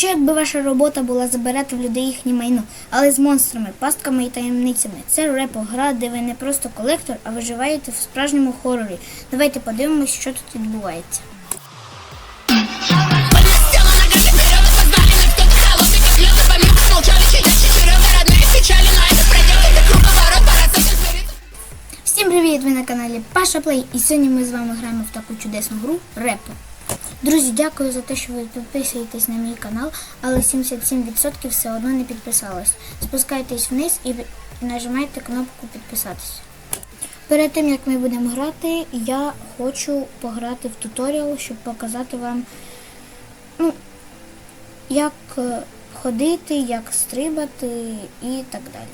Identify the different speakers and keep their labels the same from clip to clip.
Speaker 1: що якби ваша робота була забирати в людей їхнє майно, але з монстрами, пастками і таємницями? Це репо, гра, де ви не просто колектор, а виживаєте в справжньому хорорі. Давайте подивимось, що тут відбувається. Всім привіт! Ви на каналі Паша Плей. І сьогодні ми з вами граємо в таку чудесну гру Репо. Друзі, дякую за те, що ви підписуєтесь на мій канал, але 77% все одно не підписалось. Спускайтесь вниз і нажимайте кнопку підписатися. Перед тим як ми будемо грати, я хочу пограти в туторіал, щоб показати вам, ну, як е, ходити, як стрибати і так далі.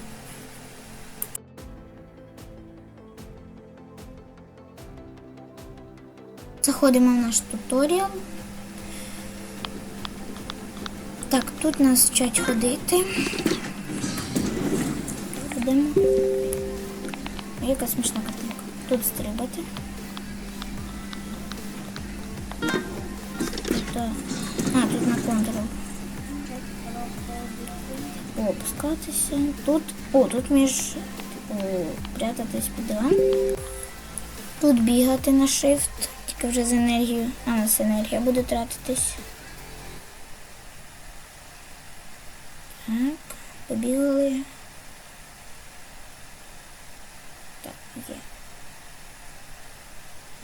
Speaker 1: Заходимо в наш туторіал. Так, тут нас вчать ходити. Ходимо. Яка смішна картинка. Тут стрибати. Так. А, тут на контуру. О, опускатися. Тут. О, тут між. Типу, прятатись під диван. Тут бігати на shift, тільки вже з енергією. А, у нас енергія буде тратитись. Так, побігали. Так, є.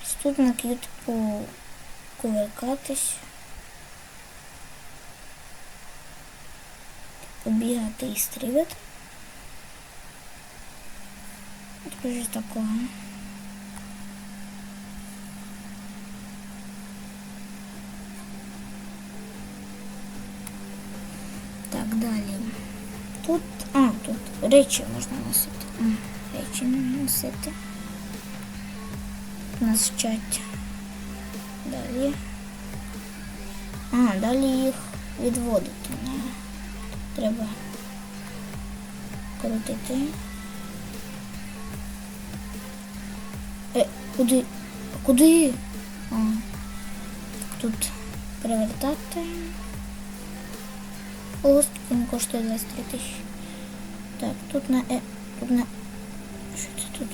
Speaker 1: Ось Тут на типу, кувиркатись. Побігати і стріляти. Скажи такого. Так, далі. Тут. А, тут речі можна носити. А, речі не носити. Нас вчать. Далі. А, далі їх відводити. Треба крутити. Е, куди? Куди? А, тут перевертати. Ось він коштує 23 тисячі. Так, тут на е. Тут на. Що це тут?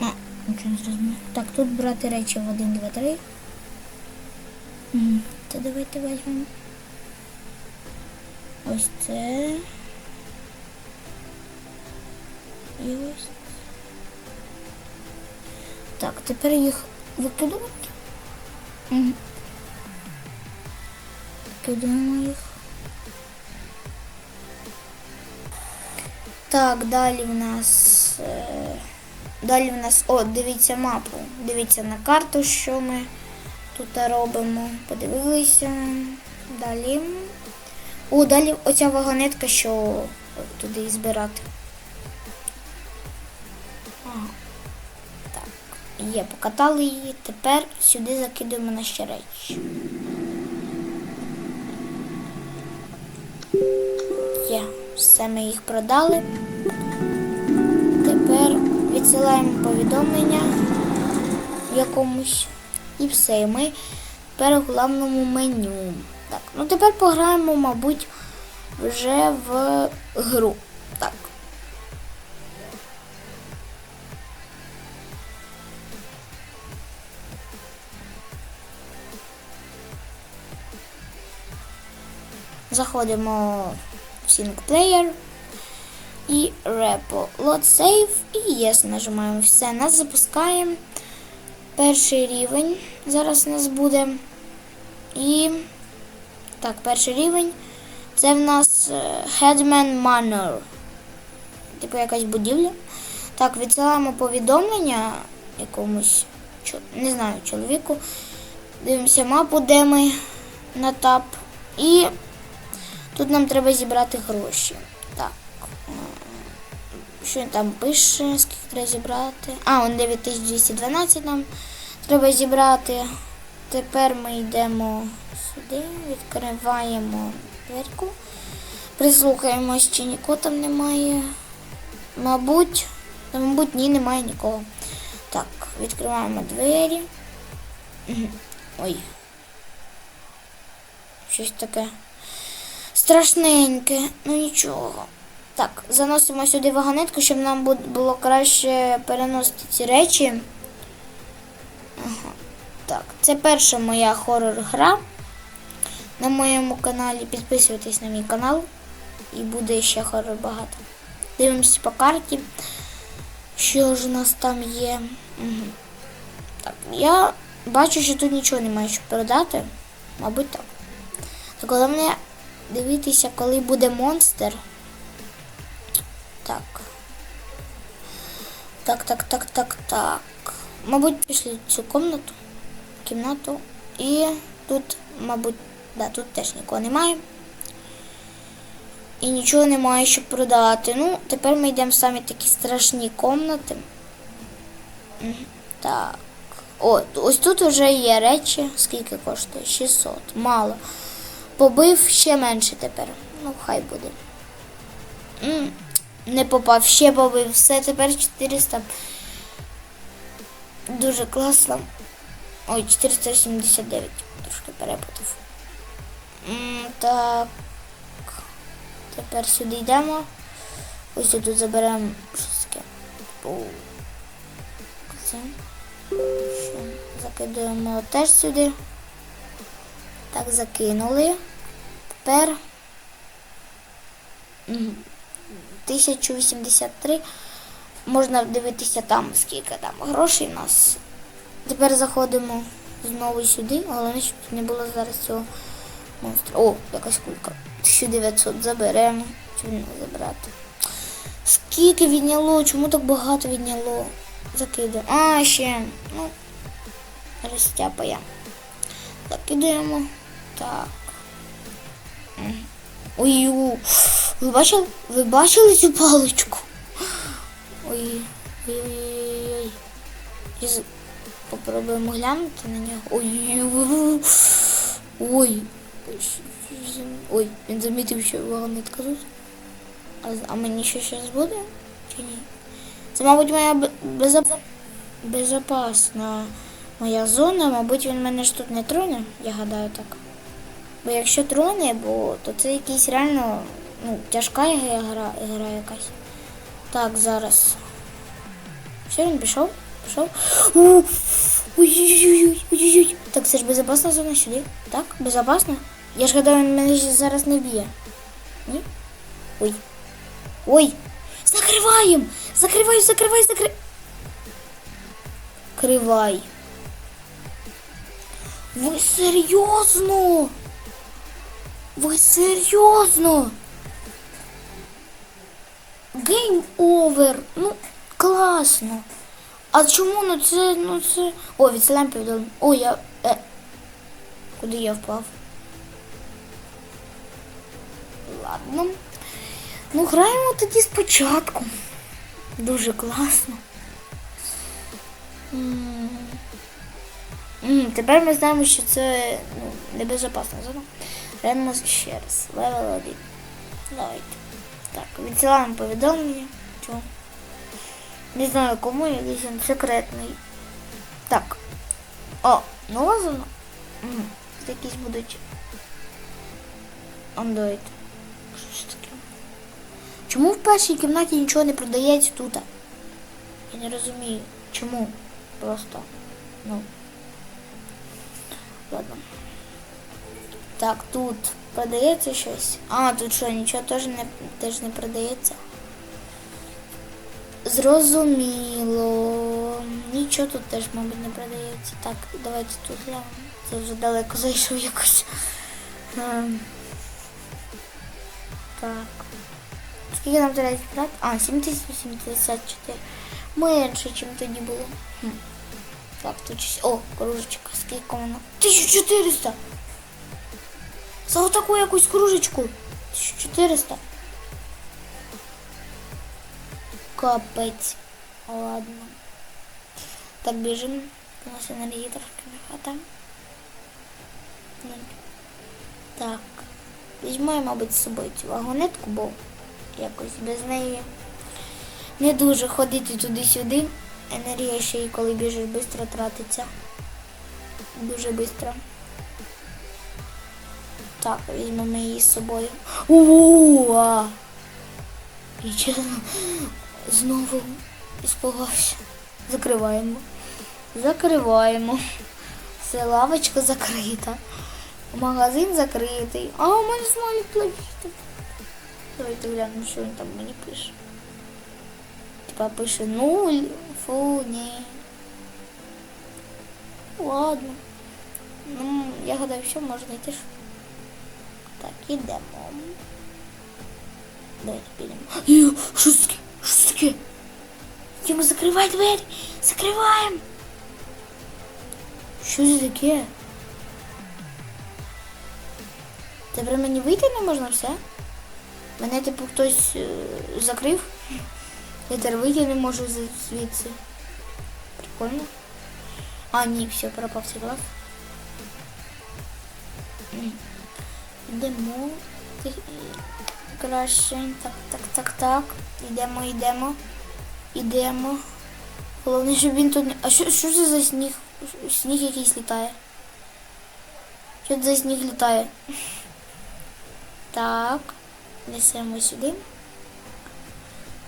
Speaker 1: А, нічого не зрозуміло. Так, тут брати речі в 1, 2, 3. Мгм. Це давайте візьмемо. Ось це. І ось. Так, тепер їх викидувати. Угу. Кидаємо їх. Так, далі в нас. е, Далі в нас. О, дивіться мапу. Дивіться на карту, що ми тут робимо. Подивилися. Далі. О, далі оця вагонетка, що туди збирати. Так, є, покатали її. Тепер сюди закидуємо наші речі. Є, все ми їх продали. Тепер відсилаємо повідомлення якомусь. І все. І ми тепер в главному меню. Так, ну тепер пограємо, мабуть, вже в гру. Так. Заходимо SyncPlayer і Repo. Load Save і Yes нажимаємо. Все, нас запускаємо. Перший рівень зараз у нас буде. І так, перший рівень. Це в нас е, Headman Manor. Типу якась будівля. Так, відсилаємо повідомлення якомусь, не знаю, чоловіку. Дивимося мапу, де ми на тап. І тут нам треба зібрати гроші. Так. Що там пише, скільки треба зібрати? А, он 9212 нам треба зібрати. Тепер ми йдемо сюди, відкриваємо дверку. Прислухаємось, чи нікого там немає. Мабуть, та, мабуть, ні, немає нікого. Так, відкриваємо двері. Ой. Щось таке. Страшненьке, ну нічого. Так, заносимо сюди вагонетку, щоб нам було краще переносити ці речі. Ага. Так, це перша моя хорор-гра на моєму каналі. Підписуйтесь на мій канал і буде ще хорор багато. Дивимося по карті. Що ж у нас там є? Угу. Так, я бачу, що тут нічого немає, щоб продати. Мабуть, так. Так, головне дивитися, коли буде монстр. Так. Так, так, так, так, так. Мабуть, пішли цю комнату, кімнату. І тут, мабуть, да, тут теж нікого немає. І нічого немає, щоб продати. Ну, тепер ми йдемо в самі такі страшні комнати. Так. О, ось тут вже є речі. Скільки коштує? 600. Мало. Побив ще менше тепер. Ну, хай буде. М, Не попав, ще побив. Все, тепер 400. Дуже класно. Ой, 479. Трошки перепутав. М, Так. Тепер сюди йдемо. Ось тут заберемо Це. Ще Закидуємо теж сюди. Так, закинули. Тепер. 1083. Можна дивитися там, скільки там грошей у нас. Тепер заходимо знову сюди. Головне, щоб не було зараз цього монстра. О, якась кулька. 1900 заберемо. Чи не забрати? Скільки відняло? Чому так багато відняло? Закидуємо. А, ще. Ну, розтяпає. Закидуємо. Так. Ой, ви бачили? Ви бачили цю паличку? Ой, ой, ой, ой. І Попробуємо глянути на нього. Ой, ой, ой. Він замітив, що вагонетка тут. А, а мені що зараз буде? Чи ні? Це, мабуть, моя безоп... безопасна моя зона. Мабуть, він мене ж тут не троне, я гадаю так. Бо якщо троне, бо то це якийсь реально ну, тяжка гра, гра, якась. Так, зараз. Все, він пішов? Пішов. У, Ой-ой-ой. Так, це ж безопасна зона сюди. Так, безопасно? Я ж гадаю, він мене зараз не б'є. Ні? Ой. Ой. Закриваємо! Закривай, закривай, закривай. Кривай. Ви серйозно? Ви серйозно? Гейм овер. Ну, класно. А чому? Ну це, ну це. О, відсилаємо повідомлення. О, я. Е. Куди я впав? Ладно. Ну, граємо тоді спочатку. Дуже класно. М. М, Тепер ми знаємо, що це ну, небезпечна зона. Граємо ще раз. Левел 1. Давайте. Так, відсилаємо повідомлення. Чого? Не знаю кому, якийсь він секретний. Так. О. Угу. Це якісь будуть. Android. Що це таке? Чому в першій кімнаті нічого не продається тут? Я не розумію. Чому? Просто. Ну. Ладно. Так, тут продається щось. А, тут що, нічого теж не, теж не продається. Зрозуміло. Нічого тут теж, мабуть, не продається. Так, давайте тут глянемо. Це вже далеко зайшов якось. Ем. Так. Скільки нам треба зібрати? А, 7084. Менше, ніж тоді було. Так, тут щось. О, кружечка. Скільки вона? 1400! За отаку якусь кружечку. 1400. Капець. Ладно. Так, біжимо. У нас енергії трошки не хватає. Ну, Так. Візьму, мабуть, з собою цю вагонетку, бо якось без неї не дуже ходити туди-сюди. Енергія ще й коли біжиш, швидко тратиться. Дуже швидко. Так, візьмемо її з собою. Уа! І чесно, знову іспугався. Закриваємо. Закриваємо. Все, лавочка закрита. Магазин закритий. А у мене смайлик плаче. Давайте глянемо, що він там мені пише. Типа пише нуль. Фу, ні. Ладно. Ну, я гадаю, що можна йти. Ідемо. Давайте підемо. Що це таке? Що це таке? Йому закривай двері! Закриваємо! Що це таке? Тепер мені вийти не можна все? Мене типу хтось е, закрив. Я тепер вийти не можу звідси. Прикольно. А, ні, все, пропав. М. Йдемо. Краще. Так, так, так, так. Йдемо, йдемо. Йдемо. Головне, щоб він тут не. А що, що це за сніг? Сніг якийсь літає. Що це за сніг літає? Так. Несемо сюди.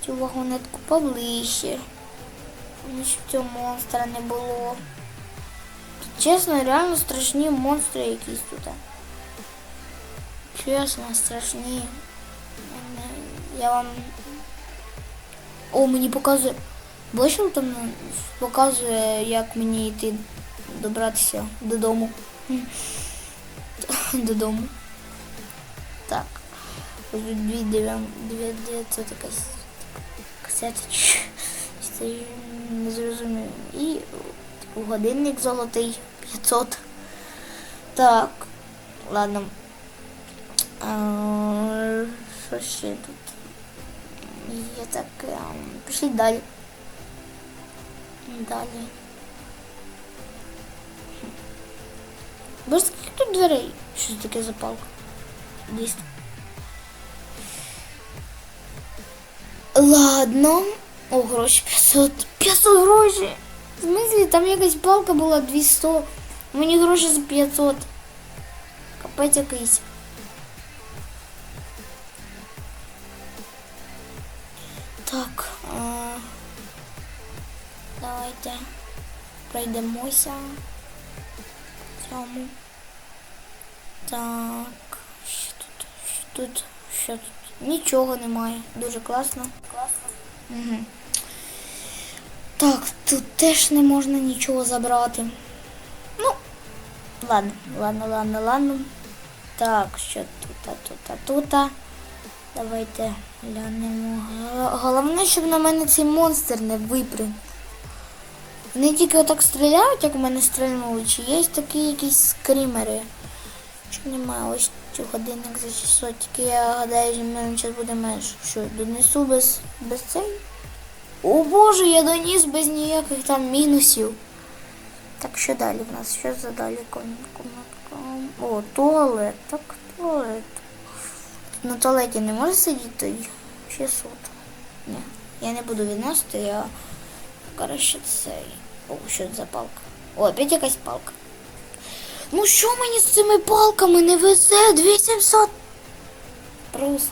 Speaker 1: Цю вагонетку поближче. Ну, Щоб цього монстра не було. Тут, чесно, реально страшні монстри якісь тут. Чесно, страшні. Я вам. О, мені показує. Бачив там ну, показує, як мені йти добратися додому. Додому. Так. Ось тут дві Це ж не зрозуміло. І годинник золотий 500. Так. Ладно. А, Що ще тут? Є таке. Пішли далі. Далі. Боже, скільки тут дверей? Що це таке за палка? Дійсно. Ладно. О, гроші 500. 500 грошей. В смысле, там якась палка була 200. Мені гроші за 500. Капець якийсь. Так. А... Давайте пройдемося. Цьому. Так. Що тут? Що тут? Що тут? Нічого немає. Дуже класно. Класно. Угу. Так, тут теж не можна нічого забрати. Ну, ладно, ладно, ладно, ладно. Так, що тут, а тут, а тут. Давайте глянемо. Головне, щоб на мене цей монстр не випрыг. Вони тільки отак стріляють, як у мене стрільнули, чи є такі якісь скрімери. Чи немає ось цю годинник за 600, тільки я гадаю, що в мене зараз буде менше. Що, донесу без, без цей? О боже, я доніс без ніяких там мінусів. Так, що далі в нас? Що за далі? О, туалет. Так, туалет. На туалеті не може сидіти той 600. Ні, я не буду відносити, я краще цей. О, що це за палка? О, опять якась палка. Ну що мені з цими палками не везе? 2700. Просто.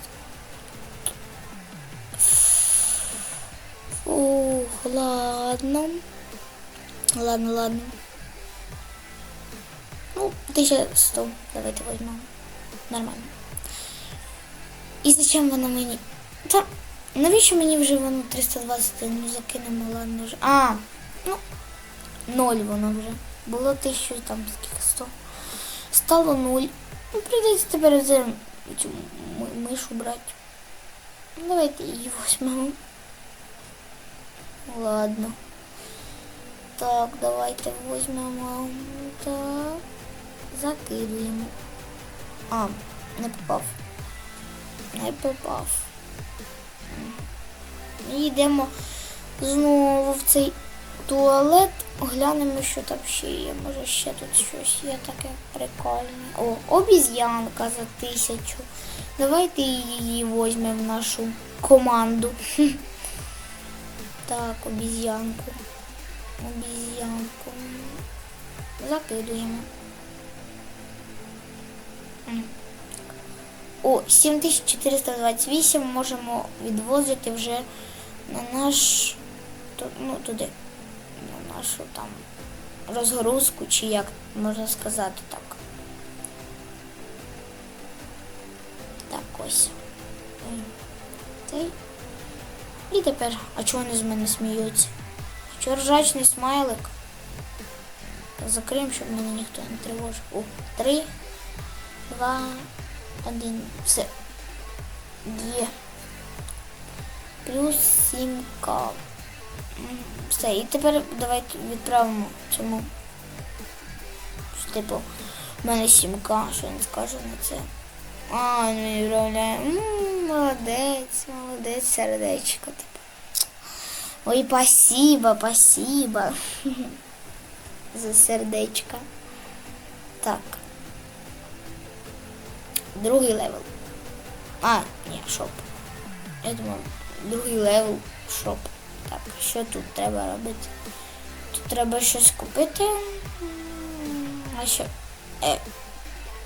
Speaker 1: Ух, ладно. Ладно, ладно. Ну, 1100. Давайте возьмем. Нормально. І зачем воно мені? Та навіщо мені вже воно 320 ну закинемо, ладно вже. А, ну, ноль воно вже. Було 1000 там скільки 100. Стало 0. Ну, прийдеться тепер цю мишу брати. Давайте її візьмемо. Ладно. Так, давайте візьмемо. Так. Закидуємо. А, не попав. Не попав. Йдемо знову в цей туалет. Глянемо, що там ще є. Може ще тут щось є таке прикольне. О, обіз'янка за тисячу. Давайте її візьмемо в нашу команду. Так, обіз'янку. Обіз'янку. Закидуємо. О, 7428 можемо відвозити вже на наш. Ну, туди. На нашу там розгрузку, чи як можна сказати так. Так ось. Цей. І тепер, а чого вони з мене сміються? Чого ржачний смайлик? Закриємо, щоб мене ніхто не тривожив. О, три, два, один. Все. Є. Плюс сімка. М, Все, і тепер давайте відправимо цьому. Що, Типу, в мене сімка, що він скаже на це. А, не відправляє. М, Молодець, молодець, сердечко. Типу. Ой, спасибо, спасибо. За сердечко. Так. Другий левел. А, ні, шоп. Я думав, другий левел шоп. Так, що тут треба робити? Тут треба щось купити. А що? Е,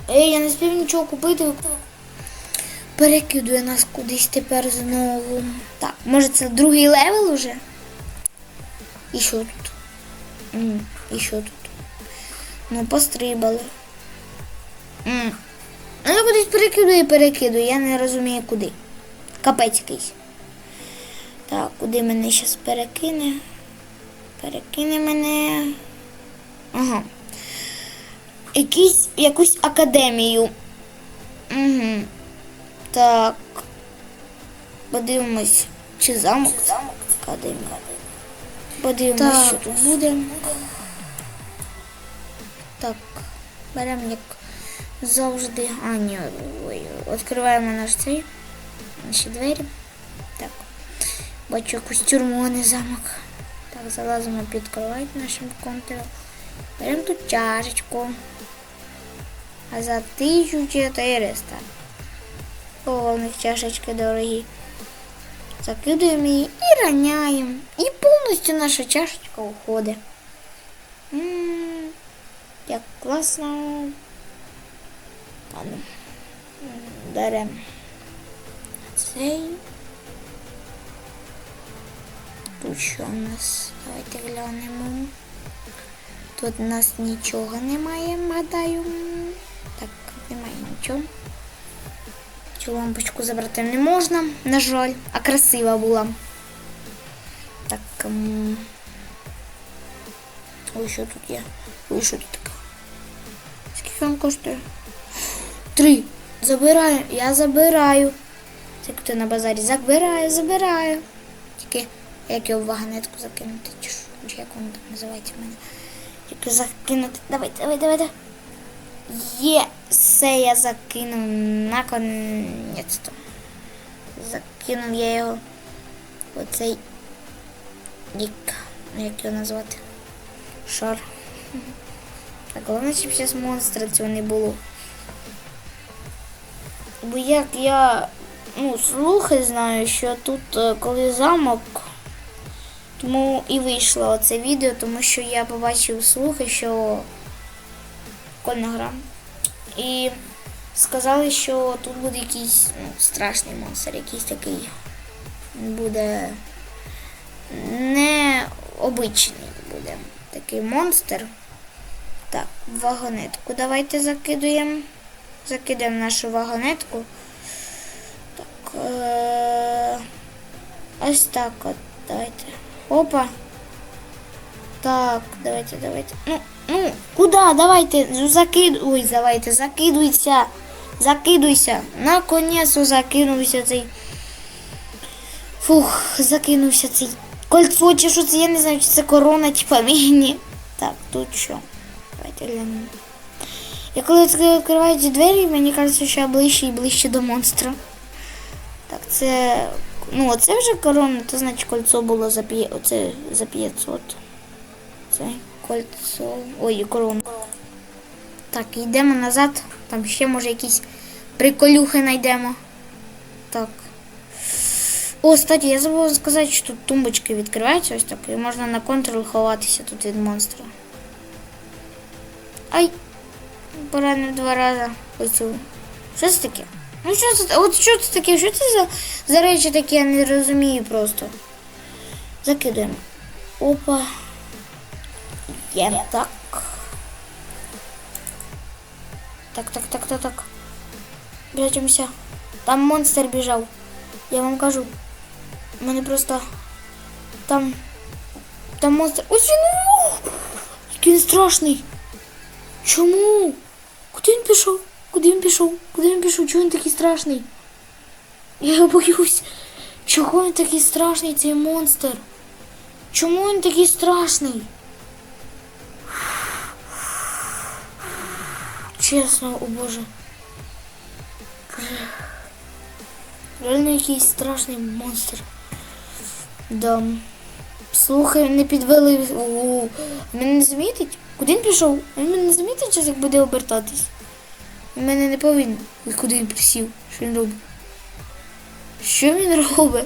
Speaker 1: е, я не спів нічого купити. Перекидує нас кудись тепер знову. Так, може це другий левел уже? І що тут? М, І що тут? Ну, пострибали. М. Ну, кудись перекидує, перекидує. Я не розумію куди. Капець якийсь. Так, куди мене зараз перекине? Перекине мене. Ага. Якийсь, якусь академію. Угу. Так. Подивимось. Чи замок? Замок. Академія. Подивимось,
Speaker 2: Так.
Speaker 1: що тут буде. Так. Беремо як завжди. А, ні, ой, відкриваємо наш цей. Наші двері. Так. Бачу якусь тюрму, а не замок. Так, залазимо під кровать нашим контуром. Беремо тут чашечку. А за 1400. О, у них чашечки дорогі. Закидуємо її і раняємо. І повністю наша чашечка уходить. М, Як класно. Ладно. Беремо цей. Тут що у нас? Давайте глянемо. Тут у нас нічого немає, гадаю. Так, немає нічого. Цю лампочку забрати не можна, на жаль, а красива була. Так. ем, Ой, що тут є? Ой, що тут таке? Скільки він коштує? Три. Забираю, я забираю. Це ти на базарі. Забираю, забираю. Тільки як його в вагонетку закинути, чи, чи як воно так називається в мене. Тільки закинути. Давай, давай, давай, давай. Є, все я закинув наконець-то. Закинув я його оцей як, як його назвати? Шар. Так, головне, щоб зараз монстра цього не було. Бо як я ну, слухи знаю, що тут е, коли замок, тому і вийшло оце відео, тому що я побачив слухи, що прикольна гра. І сказали, що тут буде якийсь ну, страшний монстр, якийсь такий буде необичний буде такий монстр. Так, вагонетку давайте закидуємо. Закидаємо нашу вагонетку. Так. Е- ось так от. Давайте. Опа. Так, давайте, давайте. Ну, ну, куда? Давайте, ну, закидуй, давайте, закидуйся. Закидуйся. Наконець закинувся цей. Фух, закинувся цей кольцо, чи що це, я не знаю, чи це корона, типа міні. Так, тут що? Давайте глянемо. Я коли відкриваю ці двері, мені кажеться, що я ближче і ближче до монстра. Так, це. Ну, оце вже корона, то значить кольцо було за, п'є- оце, за 500. Це кольцо. Ой, корона. Так, йдемо назад. Там ще може якісь приколюхи знайдемо. Так. О, кстати, я забула сказати, що тут тумбочки відкриваються ось так. І можна на контрол ховатися тут від монстра. Ай! Поранив два рази оцю. Що це таке? Ну що це? От що це таке? Що це за, за речі такі, я не розумію просто. Закидуємо. Опа. Є так. Так, так, так, так, так. Прячемося. Там монстр біжав. Я вам кажу. У мене просто там. Там монстр. Ось він. Ух! Який він страшний. Чому? Куди він пішов? Куди він пішов? Куди він пішов? Чого він такий страшний? Я боюсь. Чого він такий страшний, цей монстр? Чому він такий страшний? Чесно, о Боже. Реально якийсь страшний монстр. Да. Слухай, не підвели. Мене не замітить? Куди він пішов? Він мене не замітить, зараз як буде обертатись. Він мене не повинен. Куди він присів? Що він робить? Що він робить?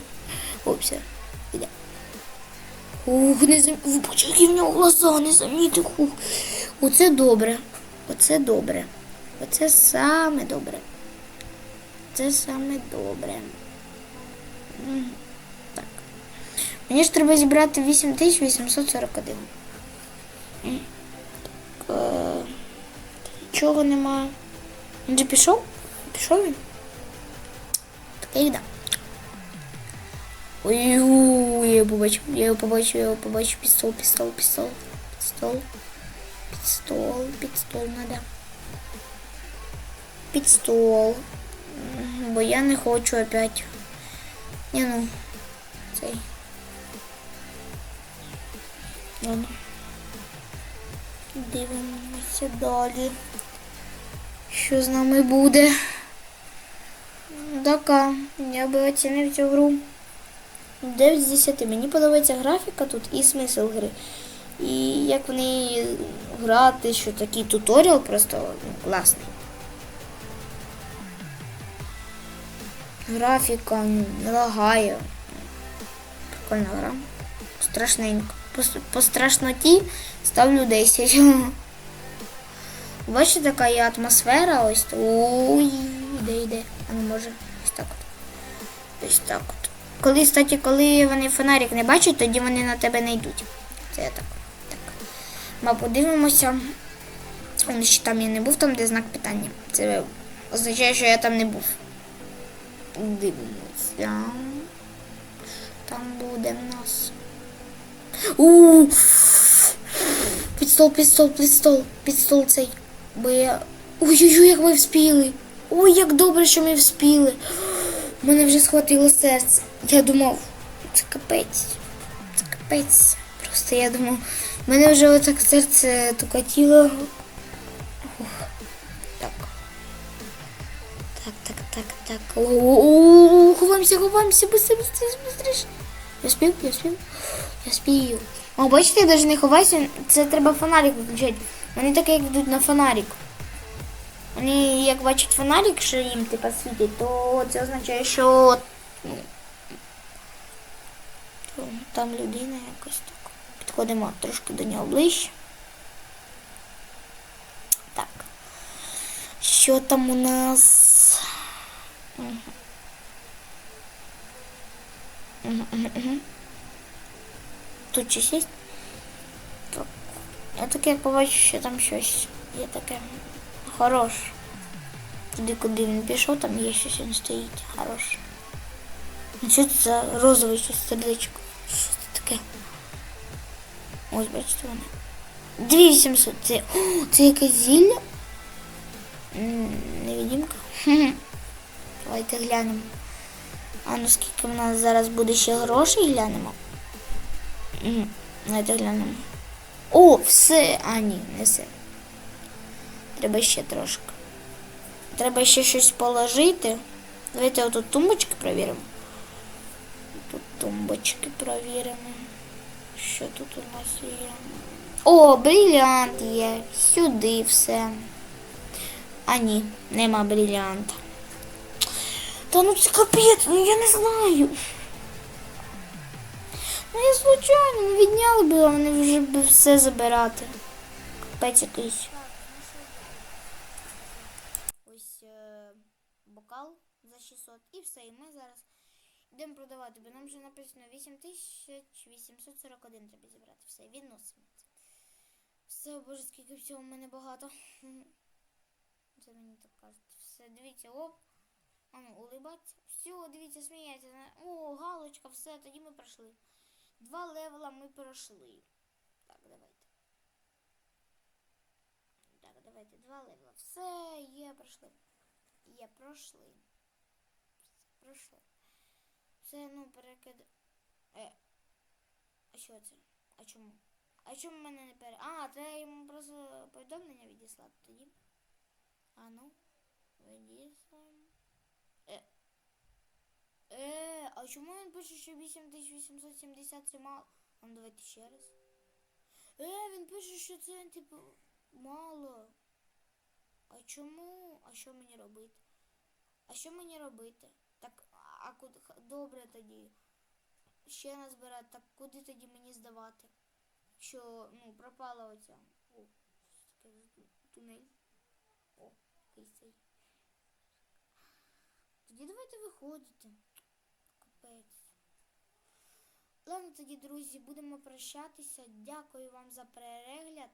Speaker 1: О, все. Іде. Ух, не зам... Ви в нього глаза, не замітив. Ух. Оце добре. Оце добре. Оце саме добре. Це саме добре. Так. Мені ж треба зібрати 8841. М, Так. е, Нічого немає. Він же пішов? Пішов він? Так і да. Ой, я його побачив, я його побачив, я його побачив. Пістол, пістол, пістол, пістол. Пістол, пістол надо. Пістол. М, Бо я не хочу опять. Не ну. Цей. Ладно. Дивимося далі. Що з нами буде? Така, я би оцінив цю гру. 9 з 10. Мені подобається графіка тут і смисл гри. І як в неї грати, що такий туторіал просто ну, класний. Графіка ну, не лагає. Прикольна гра. Страшненько. По, по страшноті ставлю 10. Бачите, така є атмосфера ось. Ой, іде, йде. А ну може, ось так от. Ось так от. Коли, кстати, коли вони фонарик не бачать, тоді вони на тебе не йдуть. Це я так. так. Ми подивимося. Он ще там я не був, там де знак питання. Це означає, що я там не був. Дивимося. Там буде в нас. У Підстол, підстол, підстол, підстол цей. Бо я. Ой-ой-ой, як ми вспіли. Ой, як добре, що ми вспіли. Мене вже схватило серце. Я думав, це капець. Це капець. Просто я думав, мене вже отак серце тукатіло. Ух. Так. Так, так, так, так. О-о-о, ховаємося, ховаємося, быстро, быстро, быстріше. Я спів, я спів, я спів. О, бачите, я навіть не ховаюся, це треба фонарик виключати. Вони таке, як йдуть на фонарик. Вони як бачать фонарик, що їм типа світить, то це означає, що ну, там людина якось так. Підходимо трошки до нього ближче. Так. Що там у нас? Мгм. Мгм, мгм, мгм. Тут щось є? Так. Я таке побачу, що там щось. Є таке. Хорош. Туди, куди він пішов, там є щось він стоїть. Хорош. Ну, Що це за розове щось сердечко? Що це таке? Ось, бачите вони. 2800. Це, о, це якесь зілля? М, Невидимка. Давайте глянемо. А ну скільки в нас зараз буде ще грошей, глянемо. Давайте глянемо. О, все. А, ні, не все. Треба ще трошки. Треба ще щось положити. Давайте отут тумбочки перевіримо. Тут тумбочки перевіримо. Що тут у нас є? О, брилянт є. Сюди все. А ні, нема брилянта. Та ну це капець, ну я не знаю. Ну я случайно відняли би, а вони вже б все забирати. Капець якийсь. Ось е, бокал. за 600. І все. І ми зараз йдемо продавати, бо нам вже написано 8841 треба зібрати. Все, відносимо. Все, боже, скільки всього в мене багато. Це мені так кажуть. Все, дивіться, оп. А ну, улибаться. Все, дивіться, сміється. О, галочка, все, тоді ми пройшли. Два левела ми пройшли. Так, давайте. Так, давайте, два левела. Все, є, пройшли. Є, пройшли. Все, пройшли. Все, ну, перекид. Е. А що це? А чому? А чому мене не пере... А, треба йому просто повідомлення відіслати тоді. А ну, відіслаємо. Е. Е, а чому він пише, що 8870 це мало? А давайте ще раз. Е, він пише, що це, типу, мало. А чому? А що мені робити? А що мені робити? Так, а куди добре тоді? Ще назбирати, так куди тоді мені здавати? Що, ну, пропала оця. О, що таке тунель. О, якийсь. Тоді давайте виходити. Капець. Ладно, тоді, друзі, будемо прощатися. Дякую вам за перегляд.